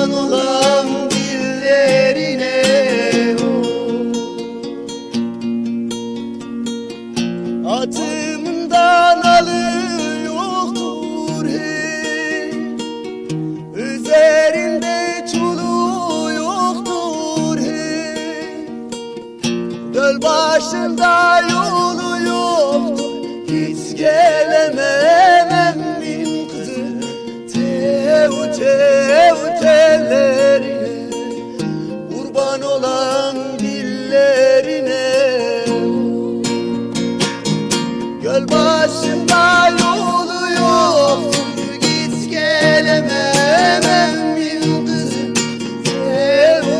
kurban olan dillerine Atımdan alıyordur hey Üzerinde çulu yoktur hey Döl başında yolu yoktur. Hiç gelemem min kızı ötelerine Kurban olan dillerine. Göl başında